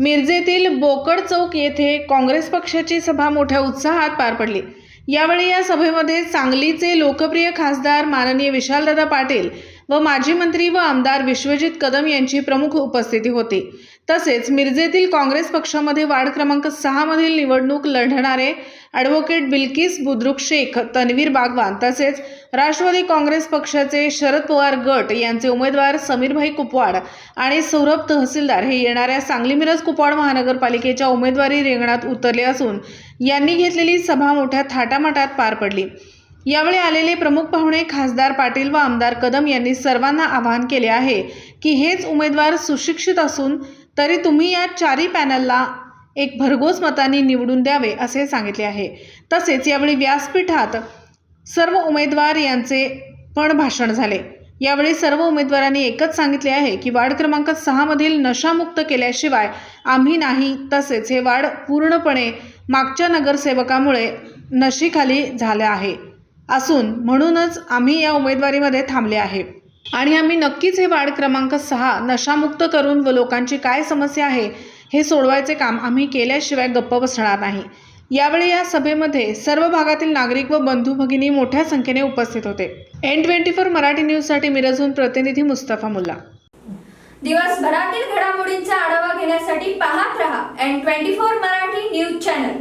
मिरजेतील बोकड चौक येथे काँग्रेस पक्षाची सभा मोठ्या उत्साहात पार पडली. यावेळी या सभेमध्ये सांगलीचे लोकप्रिय खासदार माननीय विशालदादा पाटील व माजी मंत्री व आमदार विश्वजित कदम यांची प्रमुख उपस्थिती होती. तसेच मिरजेतील काँग्रेस पक्षामध्ये वार्ड क्रमांक सहा मधील निवडणूक लढणारे ॲडव्होकेट बिल्किस बुद्रुक शेख तन्वीर बागवान तसेच राष्ट्रवादी काँग्रेस पक्षाचे शरद पवार गट यांचे उमेदवार समीरभाई कुपवाड आणि सौरभ तहसीलदार हे येणाऱ्या सांगली मिरज कुपवाड महानगरपालिकेच्या उमेदवारी रिंगणात उतरले असून यांनी घेतलेली सभा मोठ्या थाटामाटात पार पडली. यावेळी आलेले प्रमुख पाहुणे खासदार पाटील व आमदार कदम यांनी सर्वांना आवाहन केले आहे की हेच उमेदवार सुशिक्षित असून तरी तुम्ही या चारी पॅनलला एक भरघोस मतांनी निवडून द्यावे असे सांगितले आहे. तसेच यावेळी व्यासपीठात सर्व उमेदवार यांचे पण भाषण झाले. यावेळी सर्व उमेदवारांनी एकच सांगितले आहे की वार्ड क्रमांक सहामधील नशामुक्त केल्याशिवाय आम्ही नाही. तसेच हे वार्ड पूर्णपणे मागच्या नगरसेवकामुळे नशीखाली झालं आहे. असून म्हणूनच आम्ही या उमेदवारीमध्ये थांबले आहे. आणि आम्ही नक्कीच हे वार्ड क्रमांक सहा नशामुक्त करून व लोकांची काय समस्या आहे हे सोडवायचे काम आम्ही केल्याशिवाय गप्प बसणार नाही. यावेळी या सभेमध्ये सर्व भागातील नागरिक व बंधू भगिनी मोठ्या संख्येने उपस्थित होते. एन ट्वेंटी फोर मराठी न्यूजसाठी मिरजहून प्रतिनिधी मुस्तफा मुल्ला. दिवसभरातील घडामोडींचा आढावा घेण्यासाठी पाहत रहा N twenty four Marathi news channel.